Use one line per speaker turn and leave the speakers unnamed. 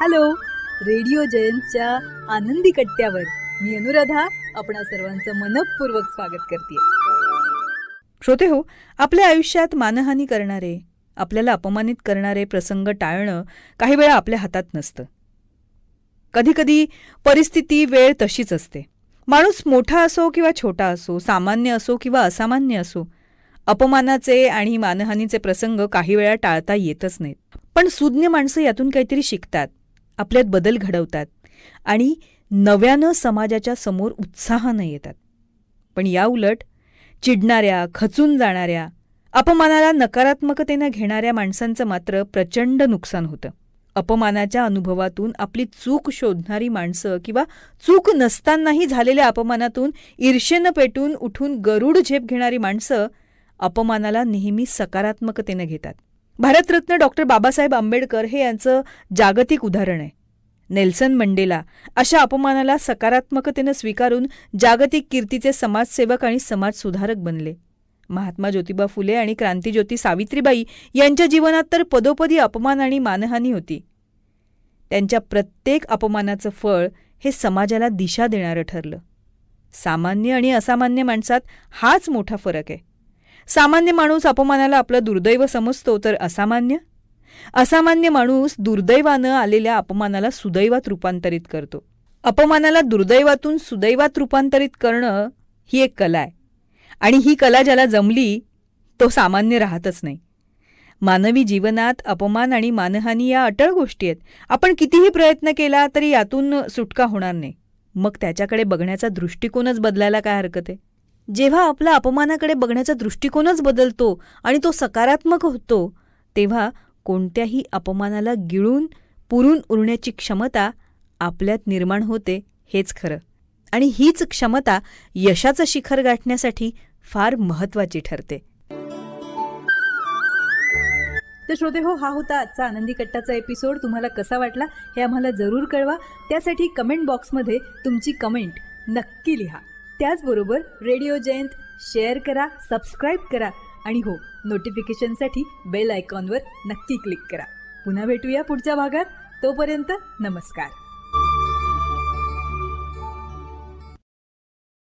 Hello radio जयंतच्या आनंदी कट्ट्यावर मी अनुराधा आपणा सर्वांचं मनपूर्वक स्वागत करते
श्रोते हो आपल्या आयुष्यात मानहानी करणारे आपल्याला अपमानित करणारे प्रसंग टाळणं काही वेळा आपल्या हातात नसतं. कधीकधी परिस्थिती वेळ तशीच असते. माणूस मोठा असो किंवा छोटा असो सामान्य असो किंवा असामान्य असो अपमानाचे आणि मानहानीचे प्रसंग काही वेळा टाळता येतच नाहीत. पण सुज्ञ माणसं यातून काहीतरी शिकतात. आपल्यात बदल घडवतात आणि नव्यानं समाजाच्या समोर उत्साहानं येतात. पण याउलट चिडणाऱ्या खचून जाणाऱ्या अपमानाला नकारात्मकतेनं घेणाऱ्या माणसांचं मात्र प्रचंड नुकसान होतं. अपमानाच्या अनुभवातून आपली चूक शोधणारी माणसं किंवा चूक नसतानाही झालेल्या अपमानातून ईर्षेनं पेटून उठून गरुड झेप घेणारी माणसं अपमानाला नेहमी सकारात्मकतेनं घेतात. भारतरत्न डॉक्टर बाबासाहेब आंबेडकर हे यांचं जागतिक उदाहरण आहे. नेल्सन मंडेला अशा अपमानाला सकारात्मकतेनं स्वीकारून जागतिक कीर्तीचे समाजसेवक आणि समाजसुधारक बनले. महात्मा ज्योतिबा फुले आणि क्रांतीज्योती सावित्रीबाई यांच्या जीवनात तर पदोपदी अपमान आणि मानहानी होती. त्यांच्या प्रत्येक अपमानाचं फळ हे समाजाला दिशा देणारं ठरलं. सामान्य आणि असामान्य माणसात हाच मोठा फरक आहे. सामान्य माणूस अपमानाला आपलं दुर्दैव समजतो तर असामान्य? असामान्य माणूस दुर्दैवानं आलेल्या अपमानाला सुदैवात रूपांतरित करतो. अपमानाला दुर्दैवातून सुदैवात रूपांतरित करणं ही एक कला आहे. आणि ही कला ज्याला जमली तो सामान्य राहतच नाही. मानवी जीवनात अपमान आणि मानहानी या अटळ गोष्टी आहेत. आपण कितीही प्रयत्न केला तरी यातून सुटका होणार नाही. मग त्याच्याकडे बघण्याचा दृष्टिकोनच बदलायला काय हरकत आहे? जेव्हा आपला अपमानाकडे बघण्याचा दृष्टिकोनच बदलतो आणि तो सकारात्मक होतो तेव्हा कोणत्याही अपमानाला गिळून पुरून उरण्याची क्षमता आपल्यात निर्माण होते हेच खरं. आणि हीच क्षमता यशाचं शिखर गाठण्यासाठी फार महत्वाची ठरते.
तर श्रोते हो हा होता आजचा आनंदी कट्टाचा एपिसोड. तुम्हाला कसा वाटला हे आम्हाला जरूर कळवा. त्यासाठी कमेंट बॉक्समध्ये तुमची कमेंट नक्की लिहा. त्याचबरोबर रेडिओ जयंत शेअर करा सबस्क्राईब करा आणि हो नोटिफिकेशनसाठी बेल आयकॉनवर नक्की क्लिक करा. पुन्हा भेटूया पुढच्या भागात. तोपर्यंत नमस्कार.